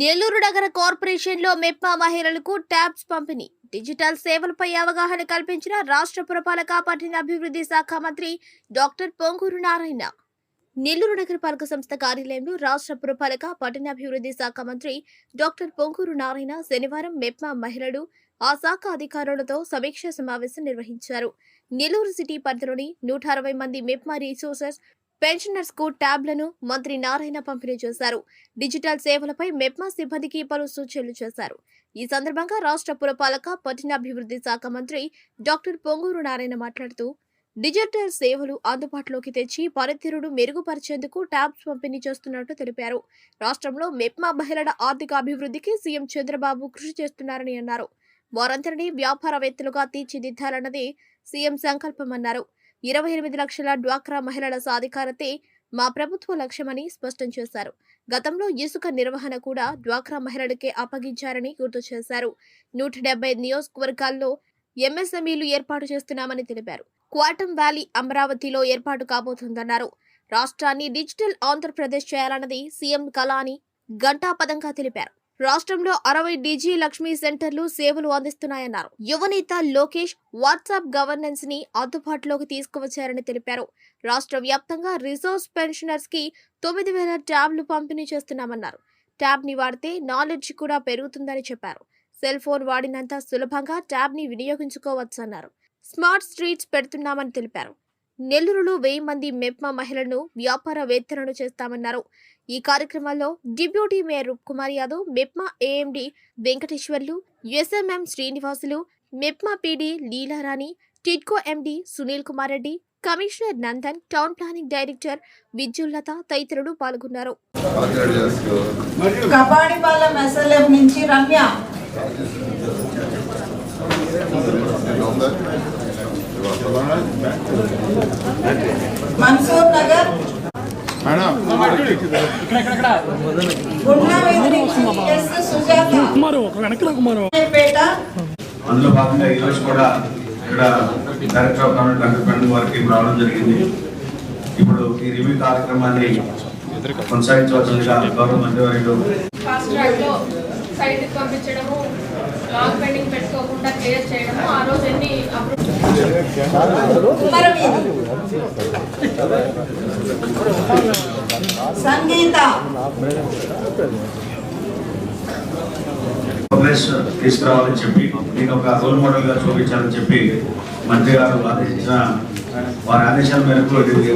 నెల్లూరు నగర కార్పొరేషన్లో మెప్మా మహిళలకు ట్యాబ్స్ పంపిణీ. డిజిటల్ సేవలపై అవగాహన కల్పించిన రాష్ట్ర పురపాలక పట్టణ అభివృద్ధి శాఖ మంత్రి డాక్టర్ పొంగూరు నారాయణ. నెల్లూరు నగరపాలక సంస్థ కార్యాలయంలో రాష్ట్ర పురపాలక పట్టణాభివృద్ధి శాఖ మంత్రి డాక్టర్ పొంగూరు నారాయణ శనివారం మెప్మా మహిళలు ఆ శాఖ అధికారులతో సమీక్షా సమావేశం నిర్వహించారు. నెల్లూరు సిటీ పరిధిలోని నూట అరవై మంది మెప్మా రీసోర్సెస్ పెన్షనర్స్కు ట్యాబ్లను మంత్రి నారాయణ పంపిణీ చేశారు. డిజిటల్ సేవలపై మెప్మా సిబ్బందికి పలు సూచనలు చేశారు. ఈ సందర్భంగా రాష్ట్ర పురపాలక పట్టణాభివృద్ధి శాఖ మంత్రి డాక్టర్ పొంగూరు నారాయణ మాట్లాడుతూ డిజిటల్ సేవలు అందుబాటులోకి తెచ్చి పనితీరును మెరుగుపరిచేందుకు ట్యాబ్స్ పంపిణీ చేస్తున్నట్టు తెలిపారు. రాష్ట్రంలో మెప్మా మహిళల ఆర్థిక అభివృద్ధికి సీఎం చంద్రబాబు కృషి చేస్తున్నారని అన్నారు. వారందరినీ వ్యాపారవేత్తలుగా తీర్చిదిద్దాలన్నది సీఎం సంకల్పమన్నారు. ఇరవై ఎనిమిది లక్షల డ్వాక్రా మహిళల సాధికారతే మా ప్రభుత్వ లక్ష్యమని స్పష్టం చేశారు. గతంలో ఇసుక నిర్వహణ కూడా డ్వాక్రా మహిళలకే అప్పగించారని గుర్తు చేశారు. నూట డెబ్బై నియోజకవర్గాల్లో ఎంఎస్ఎంఈలు ఏర్పాటు చేస్తున్నామని తెలిపారు. క్వాటం వ్యాలీ అమరావతిలో ఏర్పాటు కాబోతుందన్నారు. రాష్ట్రాన్ని డిజిటల్ ఆంధ్రప్రదేశ్ చేయాలన్నది సీఎం కళాని గంటాపదంగా ఘంటాపదంగా తెలిపారు. రాష్ట్రంలో అరవై డీజీ లక్ష్మీ సెంటర్లు సేవలు అందిస్తున్నాయన్నారు. యువనేత లోకేష్ వాట్సాప్ గవర్నెన్స్ని అందుబాటులోకి తీసుకువచ్చారని తెలిపారు. రాష్ట్ర వ్యాప్తంగా రిసోర్స్ పెన్షనర్స్కి తొమ్మిది వేల ట్యాబ్లు పంపిణీ చేస్తున్నామన్నారు. ట్యాబ్ని వాడితే నాలెడ్జ్ కూడా పెరుగుతుందని చెప్పారు. సెల్ ఫోన్ వాడినంత సులభంగా ట్యాబ్ని వినియోగించుకోవచ్చన్నారు. స్మార్ట్ స్ట్రీట్స్ పెడుతున్నామని తెలిపారు. నెల్లూరులో వెయ్యి మంది మెప్మా మహిళలను వ్యాపారవేత్తలను చేస్తామన్నారు. ఈ కార్యక్రమంలో deputy mayor Roop Kumar Yadav MEPMA AMD Venkateswarlu SMM Srinivasulu MEPMA PD Leelarani TIDCO MD Sunil Kumar Reddy commissioner Nandan town planning director Vidyullatha తదితరులు పాల్గొన్నారు. నుంచి రమ్య మన్సూర్ నగర్ గుండా వీధి నుంచి ఎస్ సుజాత కుమారు ఒక వెనక్కి కుమారు పేట అందులో భాగంగా ఈరోజు కూడా ఇక్కడ డైరెక్టర్ ఆఫ్ గవర్నమెంట్ డెవలప్మెంట్ వారికి రావడం జరిగింది. ఇప్పుడు ఈ రివ్యూ కార్యక్రమాన్ని కొనసాగించవలసిందిగా గౌరవ మంత్రివర్యులు ఫాస్ట్ ట్రాక్లో సైట్ పంపించడము లాంగ్ పెండింగ్ పెట్టుకోకుండా క్లియర్ చేయడము ఆ రోజు ఎన్ని తీసుకురావాలని uh, చెప్పి నేను ఒక రోల్ మోడల్గా చూపించాలని చెప్పి మంత్రి గారు ఆదేశించిన వారి ఆదేశాల మేరకు ఎవరి